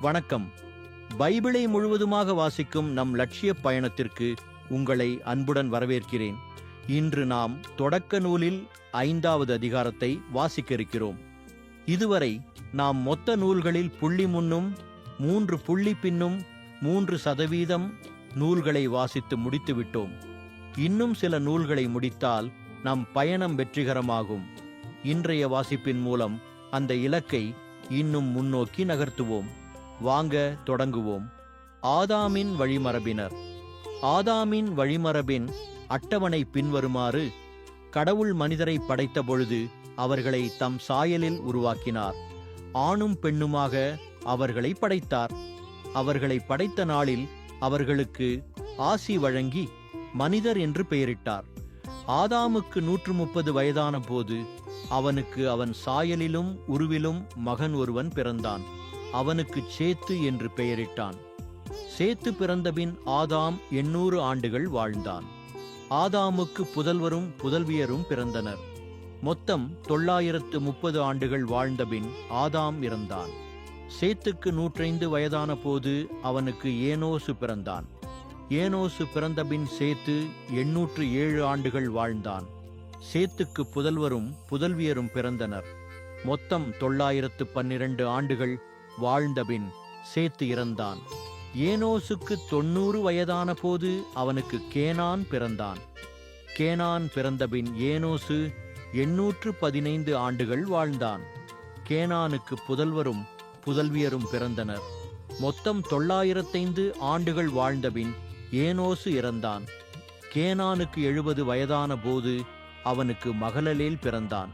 வணக்கம். பைபிளை முழுவதுமாக வாசிக்கும் நம் லட்சிய பயணத்திற்கு உங்களை அன்புடன் வரவேற்கிறேன். இன்று நாம் தொடக்க நூலில் ஐந்தாவது அதிகாரத்தை வாசிக்க இருக்கிறோம் இதுவரை நாம் மொத்த நூல்களில் புள்ளி முன்னும் மூன்று புள்ளி பின்னும் மூன்று சதவீதம் நூல்களை வாசித்து முடித்துவிட்டோம். இன்னும் சில நூல்களை முடித்தால் நம் பயணம் வெற்றிகரமாகும். இன்றைய வாசிப்பின் மூலம் அந்த இலக்கை இன்னும் முன்னோக்கி நகர்த்துவோம். வாங்க தொடங்குவோம். ஆதாமின் வழிமரபினர். ஆதாமின் வழிமரபின் அட்டவணை பின்வருமாறு கடவுள் மனிதரை படைத்த பொழுது அவர்களை தம் சாயலில் உருவாக்கினார். ஆணும் பெண்ணுமாக அவர்களை படைத்தார். அவர்களை படைத்த நாளில் அவர்களுக்கு ஆசி வழங்கி மனிதர் என்று பெயரிட்டார். ஆதாமுக்கு நூற்று முப்பது வயதான போது அவனுக்கு அவன் சாயலிலும் உருவிலும் மகன் ஒருவன் பிறந்தான். அவனுக்கு சேத்து என்று பெயரிட்டான். சேத்து பிறந்தபின் ஆதாம் எண்ணூறு ஆண்டுகள் வாழ்ந்தான். ஆதாமுக்கு புதல்வரும் புதல்வியரும் பிறந்தனர். மொத்தம் தொள்ளாயிரத்து முப்பது ஆண்டுகள் வாழ்ந்தபின் ஆதாம் இறந்தான். சேத்துக்கு நூற்றைந்து வயதான போது அவனுக்கு ஏனோசு பிறந்தான். ஏனோசு பிறந்தபின் சேத்து எண்ணூற்று ஏழு ஆண்டுகள் வாழ்ந்தான். சேத்துக்கு புதல்வரும் புதல்வியரும் பிறந்தனர். மொத்தம் தொள்ளாயிரத்து பன்னிரண்டு ஆண்டுகள் வாழ்ந்தபின் சேத்து இறந்தான். ஏனோசுக்கு தொண்ணூறு வயதான போது அவனுக்கு கேனான் பிறந்தான். கேனான் பிறந்தபின் ஏனோசு எண்ணூற்று பதினைந்து ஆண்டுகள் வாழ்ந்தான். கேனானுக்கு புதல்வரும் புதல்வியரும் பிறந்தனர். மொத்தம் தொள்ளாயிரத்தைந்து ஆண்டுகள் வாழ்ந்தபின் ஏனோசு இறந்தான். கேனானுக்கு எழுபது வயதான போது அவனுக்கு மகளலேல் பிறந்தான்.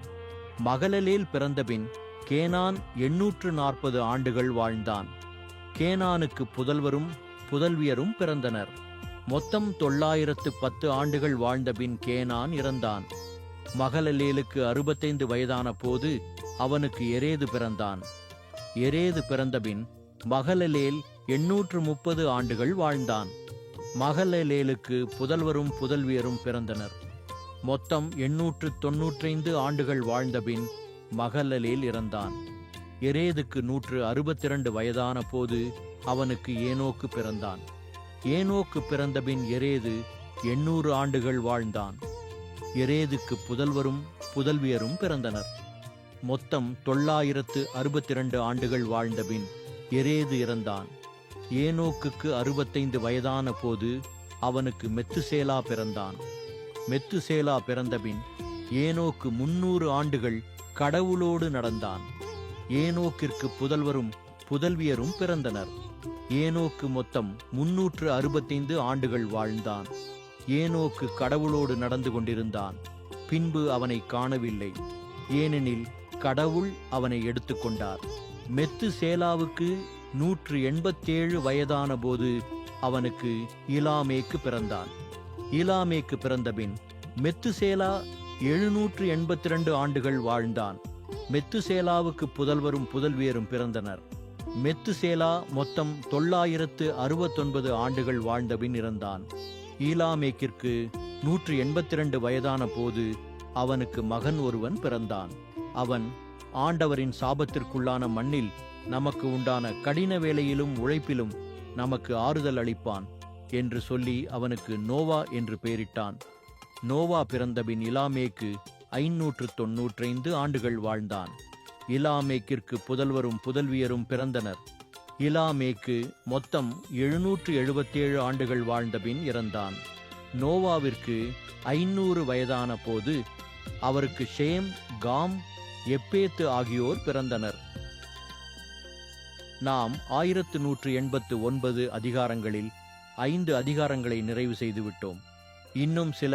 மகளலேல் பிறந்தபின் கேனான் எண்ணூற்று நாற்பது ஆண்டுகள் வாழ்ந்தான். கேனானுக்கு புதல்வரும் புதல்வியரும் பிறந்தனர். மொத்தம் தொள்ளாயிரத்து பத்து ஆண்டுகள் வாழ்ந்தபின் கேனான் இறந்தான். மகளலேலுக்கு அறுபத்தைந்து வயதான போது அவனுக்கு எரேது பிறந்தான். எரேது பிறந்தபின் மகளலேல் எண்ணூற்று முப்பது ஆண்டுகள் வாழ்ந்தான். மகளலேலுக்கு புதல்வரும் புதல்வியரும் பிறந்தனர். மொத்தம் எண்ணூற்று தொன்னூற்றைந்து ஆண்டுகள் வாழ்ந்தபின் மகளலேல் இறந்தான். எரேதுக்கு நூற்று அறுபத்திரண்டு வயதான போது அவனுக்கு ஏனோக்கு பிறந்தான். ஏனோக்கு பிறந்தபின் எரேது எண்ணூறு ஆண்டுகள் வாழ்ந்தான். எரேதுக்கு புதல்வரும் புதல்வியரும் பிறந்தனர். மொத்தம் தொள்ளாயிரத்து அறுபத்திரண்டு ஆண்டுகள் வாழ்ந்தபின் எரேது இறந்தான். ஏனோக்குக்கு அறுபத்தைந்து வயதான போது அவனுக்கு மெத்துசேலா பிறந்தான். மெத்துசேலா பிறந்தபின் ஏனோக்கு முன்னூறு ஆண்டுகள் கடவுளோடு நடந்தான். ஏனோக்கிற்கு புதல்வரும் புதல்வியரும் பிறந்தனர். ஏனோக்கு மொத்தம் முன்னூற்று அறுபத்தைந்து ஆண்டுகள் வாழ்ந்தான். ஏனோக்கு கடவுளோடு நடந்து கொண்டிருந்தான். பின்பு அவனை காணவில்லை. ஏனெனில் கடவுள் அவனை எடுத்துக்கொண்டார் மெத்து சேலாவுக்கு நூற்று எண்பத்தேழு வயதான போது அவனுக்கு இலாமேக்கு பிறந்தான். இலாமேக்கு பிறந்தபின் மெத்துசேலா எழுநூற்று எண்பத்தி ரெண்டு ஆண்டுகள் வாழ்ந்தான். மெத்துசேலாவுக்கு புதல்வரும் புதல்வியரும் பிறந்தனர். மெத்துசேலா மொத்தம் தொள்ளாயிரத்து அறுபத்தொன்பது ஆண்டுகள் வாழ்ந்தபின் இறந்தான். ஈலாமேக்கிற்கு நூற்று எண்பத்தி ரெண்டு வயதான போது அவனுக்கு மகன் ஒருவன் பிறந்தான். அவன் ஆண்டவரின் சாபத்திற்குள்ளான மண்ணில் நமக்கு உண்டான கடின வேலையிலும் உழைப்பிலும் நமக்கு ஆறுதல் அளிப்பான் என்று சொல்லி அவனுக்கு நோவா என்று பெயரிட்டான். நோவா பிறந்தபின் இலாமேக்கு ஐநூற்று தொன்னூற்றைந்து ஆண்டுகள் வாழ்ந்தான். இலாமேக்கிற்கு புதல்வரும் புதல்வியரும் பிறந்தனர். இலாமேக்கு மொத்தம் எழுநூற்று எழுபத்தேழு ஆண்டுகள் வாழ்ந்தபின் இறந்தான். நோவாவிற்கு ஐநூறு வயதான போது அவருக்கு ஷேம் காம் எப்பேத்து ஆகியோர் பிறந்தனர். நாம் ஆயிரத்து நூற்று எண்பத்து ஒன்பது அதிகாரங்களில் ஐந்து அதிகாரங்களை நிறைவு செய்துவிட்டோம். இன்னும் சில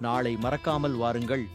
நாளை மறக்காமல் வாருங்கள்.